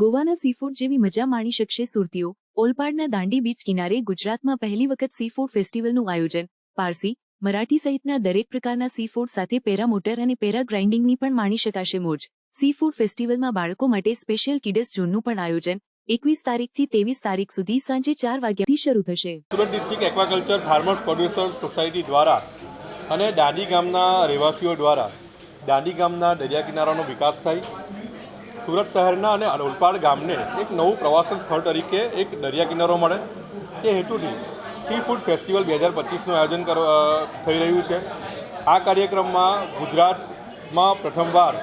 ગોવાના સીફૂડ જેવી મજા માણી શકશે સુરતીઓ. ઓલપાડના દાંડી બીચ કિનારે ગુજરાતમાં પહેલી વખત સીફૂડ ફેસ્ટિવલનું આયોજન. પારસી, મરાઠી સહિતના દરેક પ્રકારના સીફૂડ સાથે પેરામોટર અને પેરા ગ્રાઇન્ડિંગની પણ માણી શકાશે મોજ. સીફૂડ ફેસ્ટિવલમાં બાળકો માટે સ્પેશિયલ કિડસ ઝોનનું પણ આયોજન. એકવીસ તારીખથી તેવીસ તારીખ સુધી સાંજે ચાર વાગ્યાથી શરૂ થશે. Surat district aquaculture farmers producers society દ્વારા અને દાંડી ગામના રહેવાસીઓ દ્વારા દાંડી ગામના દરિયા કિનારાનો વિકાસ થાય સુરત શહેરના અને ઓલપાડ ગામને એક નવું પ્રવાસન સ્થળ તરીકે એક દરિયા કિનારો મળે. એ હેતુથી સી ફૂડ ફેસ્ટિવલ બે હજાર પચીસનું આયોજન થઈ રહ્યું છે. આ કાર્યક્રમમાં ગુજરાતમાં પ્રથમવાર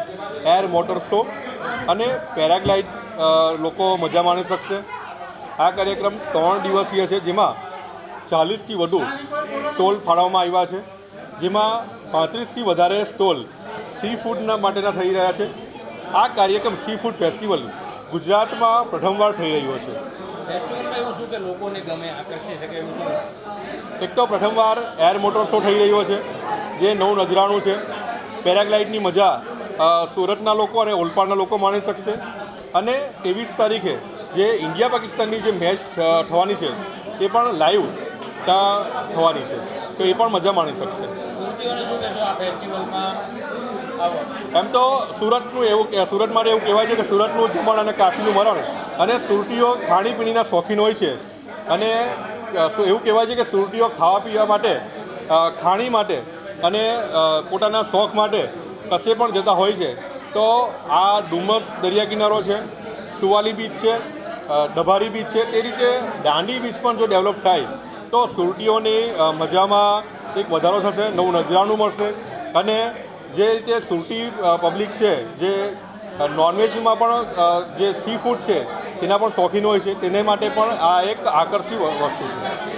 એર મોટર શો અને પેરાગ્લાઇડ લોકો મજા માણી શકશે. આ કાર્યક્રમ ત્રણ દિવસીય છે, જેમાં ચાલીસથી વધુ સ્ટોલ ફાળવવામાં આવ્યા છે. જેમાં પાંત્રીસથી વધારે સ્ટોલ સી ફૂડના માટેના થઈ રહ્યા છે. આ કાર્યક્રમ સી ફૂડ ફેસ્ટિવલ ગુજરાતમાં પ્રથમવાર થઈ રહ્યો છે. એક તો પ્રથમવાર એર મોટર શો થઈ રહ્યો છે જે નવું નજરાણું છે. પેરાગ્લાઇડની મજા સુરતના લોકો અને ઓલપાડના લોકો માણી શકશે. અને ત્રેવીસ તારીખે જે ઇન્ડિયા પાકિસ્તાનની જે મેચ થવાની છે એ પણ લાઈવ ત્યાં થવાની છે. તો એ પણ મજા માણી શકશે. એમ તો સુરતનું એવું સુરત માટે એવું કહેવાય છે કે સુરતનું જમણ અને કાશીનું મરણ અને સુરતીઓ ખાણીપીણીના શોખીન હોય છે. અને એવું કહેવાય છે કે સુરતીઓ ખાવા પીવા માટે ખાણી માટે અને પોતાના શોખ માટે કશે પણ જતા હોય છે. તો આ ડુમસ દરિયા કિનારો છે, સુવાલી બીચ છે ડભારી બીચ છે તે રીતે દાંડી બીચ પણ જો ડેવલપ થાય, તો સુરતીઓની મજામાં એક વધારો થશે, નવું નજરાનું મળશે અને જે રીતે સુરતી પબ્લિક છે, જે નોનવેજમાં પણ જે સી ફૂડ છે, તેના પણ શોખીન હોય છે, તેને માટે પણ આ એક આકર્ષી વસ્તુ છે.